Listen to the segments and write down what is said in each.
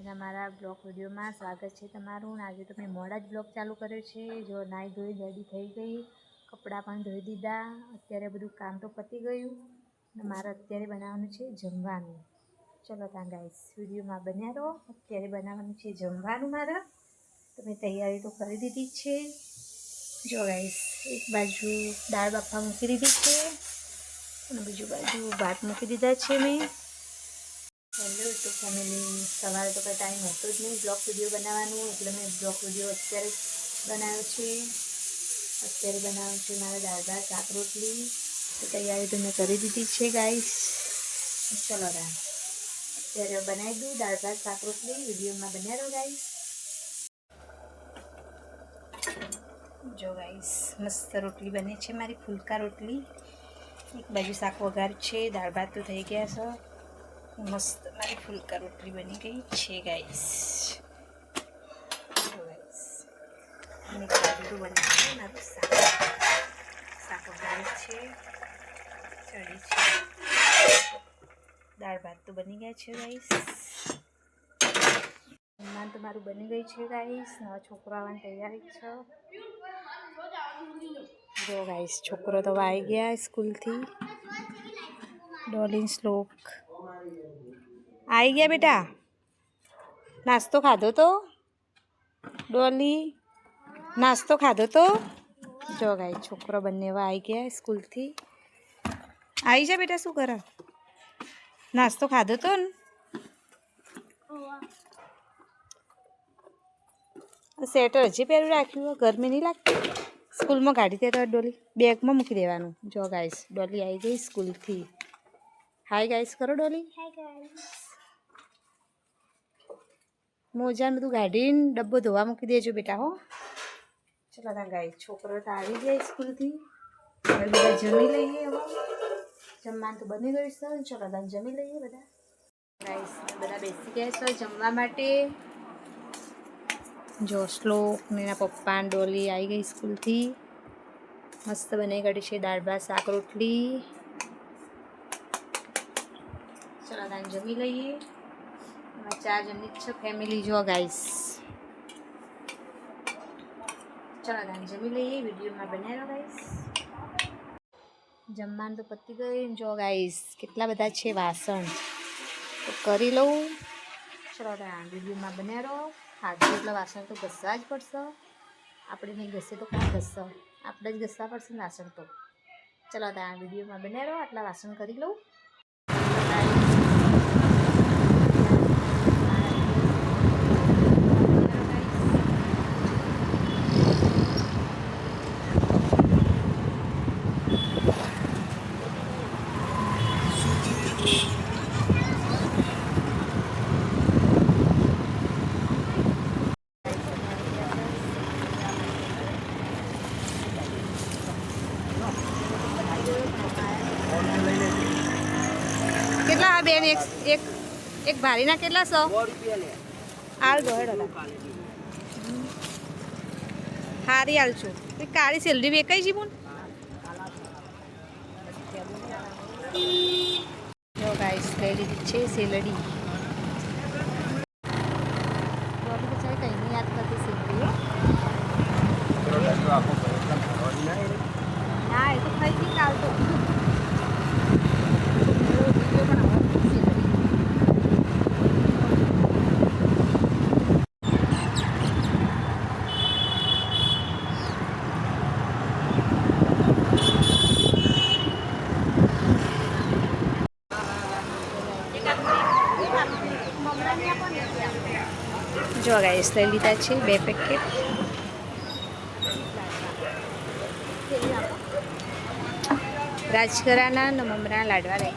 અને મારા બ્લોગ વિડીયોમાં સ્વાગત છે તમારું. આજે તો મેં મોડા જ બ્લોગ ચાલુ કર્યો છે. જો નાહી ધોઈ રેડી થઈ ગઈ, કપડાં પણ ધોઈ દીધા. અત્યારે બધું કામ તો પતી ગયું. મારે અત્યારે બનાવવાનું છે જમવાનું. ચલો ત્યાં ગાઈસ વિડીયોમાં બન્યા રહો. અત્યારે બનાવવાનું છે જમવાનું મારે. તો મેં તૈયારી તો કરી દીધી છે. જો ગાઈસ એક બાજુ દાળ બાફા મૂકી દીધી છે અને બીજું બાજુ ભાત મૂકી દીધા છે મેં. હેલો તો ફેમિલી સવારે તો કંઈ ટાઈમ હતો જ નહીં બ્લોગ વીડિયો બનાવવાનું, એટલે મેં બ્લોગ વીડિયો અત્યારે બનાવ્યો છે. અત્યારે બનાવ્યું છે મારા દાળ ભાત શાક રોટલી. તો તૈયારી તો મેં કરી દીધી છે ગાઈસ ચલો રા અત્યારે બનાવી દઉં દાળ ભાત શાક રોટલી. વિડીયોમાં બન્યા રહો ગાઈસ જો ગાઈસ મસ્ત રોટલી બને છે મારી, ફુલકા રોટલી. એક બાજુ શાક વઘાર છે, દાળ ભાત તો થઈ ગયા છે. મસ્ત મારી ફુલકા રોટલી બની ગઈ છે ગાઈસ ગાઈસ અને એક બાજુ તો બને છે મારું શાક. શાક વઘાર છે, ચડી છે. દાળ ભાત તો બની ગયા છે ગાઈસ જમવાનું તો મારું બની ગયું છે ગાઈસ નવા છોકરો આવવાની તૈયારી છે. જો ગાઈસ છોકરો તો આવી ગયા સ્કૂલથી. ડોલિન શ્લોક. આવી ગયા બેટા. નાસ્તો ખાધો તો? ડોલી, નાસ્તો ખાધો તો? જો ગાઈ છોકરો બંને એવા આવી ગયા સ્કૂલથી. આવી જા બેટા, શું કરે? નાસ્તો ખાધો તો ને? સ્વેટર હજી પહેરું રાખ્યું ગરમી નહીં લાગતી? સ્કૂલમાં કાઢી દે ડોલી, બેગમાં મૂકી દેવાનું. જો ગાઈસ ડોલી આવી ગઈ સ્કૂલથી. હાય ગાઈસ કરો ડોલી. મોજાને બધું કાઢીને ડબ્બો ધોવા મૂકી દેજો બેટા, હો. ચલો ત્યાં ગાઈ છોકરો તો આવી જાય સ્કૂલથી. બધા જમી લઈએ જમવાનું તો બની ગયું છે, ચલો ત્યાં જમી લઈએ બધા. ગાઈસ, બધા બેસી ગયા સર જમવા માટે. જો શ્લોક ને એના પપ્પા ડોલી આવી ગઈ સ્કૂલથી. મસ્ત બની કાઢી છે દાળ, ભાત, શાક, રોટલી. ચલો તાન જમી લઈએ. ચાર જણની જ છે ફેમિલી જો ગાઈસ ચલો ગાઈ જમી લઈએ, વિડીયોમાં બનાવ્યો ગાઈસ જમવાનું તો પતી ગયું જો ગાઈસ કેટલા બધા છે વાસણ. તો કરી લઉં. ચલો વિડીયોમાં બનાવ્યો ખાધું એટલે વાસણ તો ઘસવા જ પડશે. આપણે નહીં ઘસે તો કોણ ઘસશે? આપણે જ ઘસવા પડશે વાસણ તો. ચલો ત્યાં વિડીયોમાં બનાવ્યો આટલા વાસણ કરી લઉં. કેટલા આ બેન? એક એક એક ભારીના કેટલા સો? હાલ દો હારી હાલ છું. એ કાળી સેલરી વેકાઈ જી બોન ગાઈસ લઈ છે સેલડી બોલી બચારી કઈ નહીં યાદ કરતી સેલરી હો. ના એ તો ખાઈ ગઈ કાલ તો વીડિયો બનાવો સેલરી જો ગાઈસ, લઈ લીધા છે બે પેકેટ. રાજગરાના અને મમરા લાડવા લઈ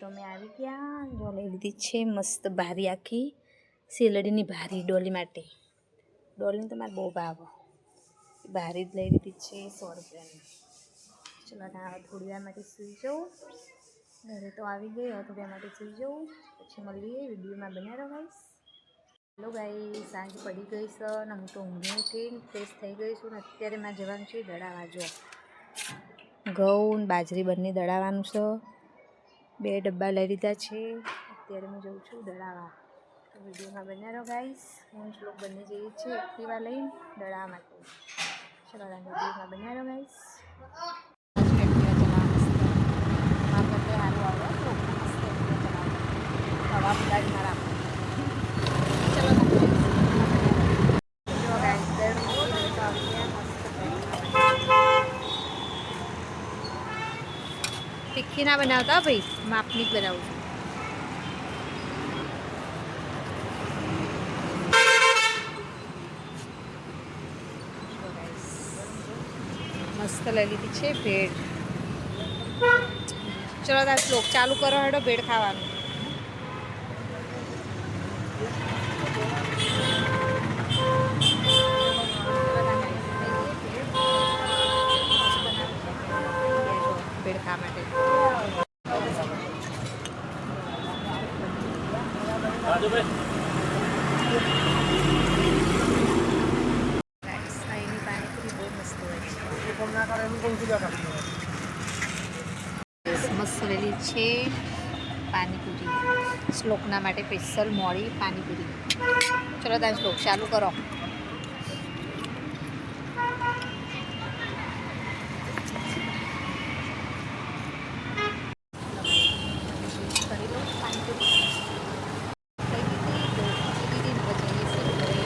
તો મેં આવી ગયા. જો લઈ લીધી છે મસ્ત ભારી આખી સેલડીની ભારી ડોલી માટે. ડોલીને તો મારે બહુ ભાવ. ભારી જ લઈ લીધી છે સો રૂપિયાની. ચલો ના થોડી વાર માટે સૂઈ જાઉં ઘરે તો આવી ગઈ, હવે વાર માટે સુઈ જવું. પછી મળીએ, વિડીયોમાં બન્યા રહો ગાઈસ હેલો ગાઈ સાંજ પડી ગઈ છે, અને હું તો ઊંઘી ઉઠી ફ્રેશ થઈ ગઈ છું, ને અત્યારે મારે જવાનું છે દડાવા જો ઘઉં ને બાજરી બંને દળાવવાનું છે. બે ડબ્બા લઈ લીધા છે. અત્યારે હું જઉં છું દળાવા તો વિડીયોમાં બન્યા રહો ગાઈસ હું જ લોકો બંને જઈએ છીએ એક્ટિવા લઈને દડા માટે. ચલો વિડીયોમાં બન્યા રહો ગાઈસ હવા બગાડી મારા તીખી ના બનાવતા ભાઈ માપની જ બનાવું છું જો guys, મસ્ત લઈ લીધી છે ભેળ. ચલો તાર શ્લોક ચાલુ કરો હેડો ભેળ ખાવાનું. ભેળ ખાવા માટે. Guys, અહીંની પાણીપુરી બહુ મસ્ત હોય છે મસ્ત લેલી છે પાણીપુરી. શ્લોકના માટે સ્પેશિયલ મોડી પાણીપુરી. ચલો તમે શ્લોક ચાલુ કરો. લેવાનું લો પાણીપુરી થઈ ગઈ હતી, દોઢ સુધી હતી ને પછી એસી ઘરે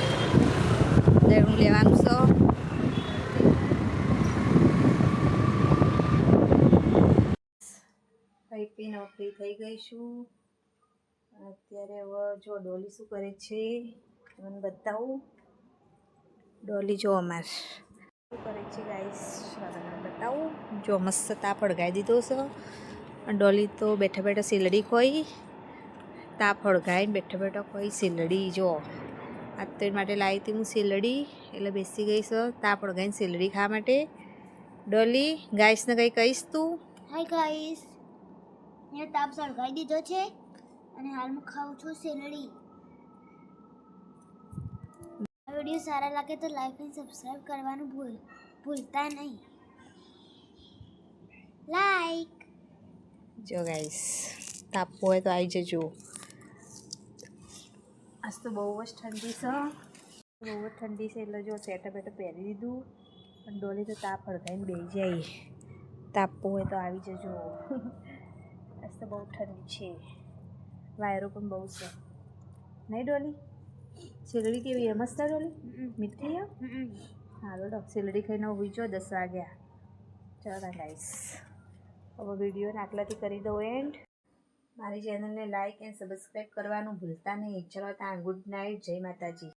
દળનું લેવાનું છે ફ્રી થઈ ગઈ છું. અત્યારે હવે જો ડોલી શું કરે છે મને બતાવું. ડોલી જો અમાર શું કરે છે ગાઈસ તમને બતાવું. જો મસ્ત તાપ અડગાઈ દીધો છે. ડોલી તો બેઠા બેઠા સિલડી ખોઈ. તાપ અડગાઈને બેઠા બેઠા ખોઈ સિલડી જો. આ તો માટે લાવી હતી હું સિલડી એટલે બેસી ગઈ છે. તાપ અડગાઈને સિલડી ખાવા માટે. ડોલી ગાઈસને કંઈ કહીશ તું? હાય ગાઈસ મેં તાપ સળગાવી દીધો છે? અને હાલમાં ખાઉં છું સેલડી આ વીડિયો સારા લાગે તો લાઈક અને સબસ્ક્રાઈબ કરવાનું ભૂલ ભૂલતા નહીં. લાઈક જો ગાઈસ તાપવો હોય તો આવી જજો. આજ તો બહુ જ ઠંડી છે. બહુ જ ઠંડી છે એટલે જો સેટ બેટર પહેરી દીધું પણ ડોલી તો તાપ હળગાઈને બેસી જાય. તાપવો હોય તો આવી જજો. આજ તો બહુ ઠંડી છે. વાયરો પણ બહુ છે. નહીં ડોલી? શેરડી કેવી એમ મસ્ત ડોલી? મીઠી હાલો ડોક શેરડી ખાઈને હું જો દસ વાગ્યા. ચાલો ગાઈસ હવે વિડીયોને આટલાથી કરી દો એન્ડ મારી ચેનલને લાઇક એન્ડ સબસ્ક્રાઈબ કરવાનું ભૂલતા નહીં. ચલો ત્યાં ગુડ નાઇટ જય માતાજી.